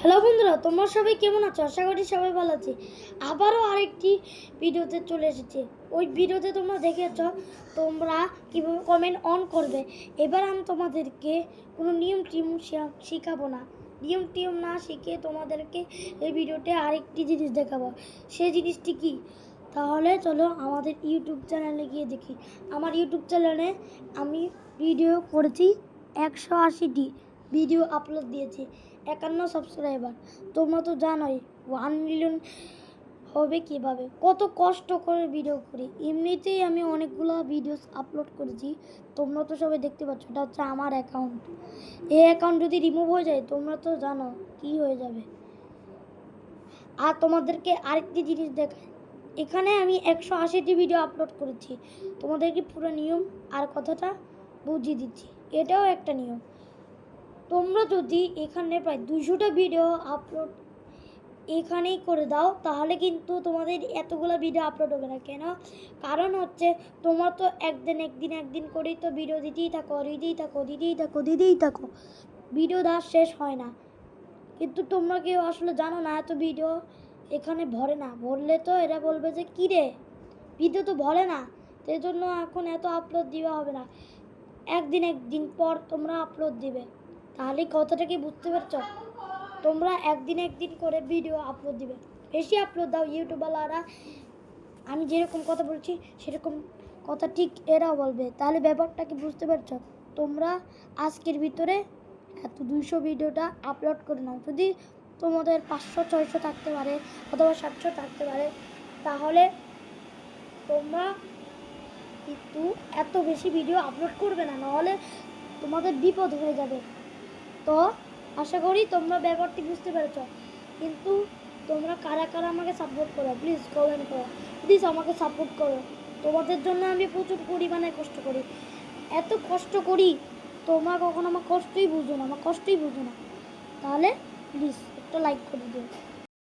Hello বন্ধুরা, তোমরা সবাই কেমন আছো? আশা করি সবাই ভালো আছে। আবারও আরেকটি ভিডিওতে চলে এসেছে। ওই ভিডিওতে তোমরা দেখেছ, তোমরা কীভাবে কমেন্ট অন করবে। এবার আমি তোমাদেরকে কোনো নিয়ম টিম শিখাবো না। নিয়ম টিম না শিখে তোমাদেরকে এই ভিডিওতে আরেকটি জিনিস দেখাবো। সেই জিনিসটি কি? তাহলে চলো আমাদের ইউটিউব চ্যানেলে গিয়ে দেখি। আমার ইউটিউব চ্যানেলে আমি ভিডিও করেছি একশো আশিটি ভিডিও আপলোড দিয়েছি। একান্ন সাবস্ক্রাইবার তোমরা তো জানোই ওয়ান মিলিয়ন হবে কীভাবে? কত কষ্ট করে ভিডিও করি। এমনিতেই আমি অনেকগুলো ভিডিওস আপলোড করেছি। তোমরা তো সবাই দেখতে পাচ্ছ, এটা হচ্ছে আমার অ্যাকাউন্ট এই অ্যাকাউন্ট যদি রিমুভ হয়ে যায়, তোমরা তো জানো কি হয়ে যাবে। আর তোমাদেরকে আরেকটি জিনিস দেখাই। এখানে আমি একশো আশিটি ভিডিও আপলোড করেছি। তোমাদেরকে পুরো নিয়ম আর কথাটা বুঝিয়ে দিচ্ছি। এটাও একটা নিয়ম। তোমরা যদি এখানে প্রায় দুশোটা ভিডিও আপলোড এখানেই করে দাও, তাহলে কিন্তু তোমাদের এতগুলো ভিডিও আপলোড হবে না। কেন? কারণ হচ্ছে তোমার তো একদিন একদিন একদিন করেই তো ভিডিও দিতেই থাকো দিতেই থাকো দিতেই থাকো দিতেই থাকো। ভিডিও দেওয়া শেষ হয় না। কিন্তু তোমরা কেউ আসলে জানো না, এত ভিডিও এখানে ভরে না। ভরলে তো এরা বলবে যে, কী রে? ভিডিও তো ভরে না। সেই জন্য এখন এত আপলোড দেওয়া হবে না। একদিন একদিন পর তোমরা আপলোড দিবে। তাহলে কথাটা কি বুঝতে পারছ? তোমরা একদিন একদিন করে ভিডিও আপলোড দিবে। বেশি আপলোড দাও ইউটিউবওয়ালারা আমি যেরকম কথা বলছি, সেরকম কথা ঠিক এরাও বলবে। তাহলে ব্যাপারটা কি বুঝতে পারছ? তোমরা আজকের ভিতরে এত দুইশো ভিডিওটা আপলোড করে নাও। যদি তোমাদের পাঁচশো, ছয়শো থাকতে পারে, অথবা সাতশো থাকতে পারে, তাহলে তোমরা কিন্তু এত বেশি ভিডিও আপলোড করবে না। নাহলে তোমাদের বিপদ হয়ে যাবে। তো আশা করি তোমরা ব্যাপারটি বুঝতে পেরেছ। কিন্তু তোমরা কারা কারা আমাকে সাপোর্ট করো? প্লিজ কমেন্ট করো। প্লিজ আমাকে সাপোর্ট করো। তোমাদের জন্য আমি প্রচুর পরিমাণে কষ্ট করি। এত কষ্ট করি, তোমরা কখনো আমার কষ্টই বুঝো না, আমার কষ্টই বুঝো না। তাহলে প্লিজ একটা লাইক করে দিও।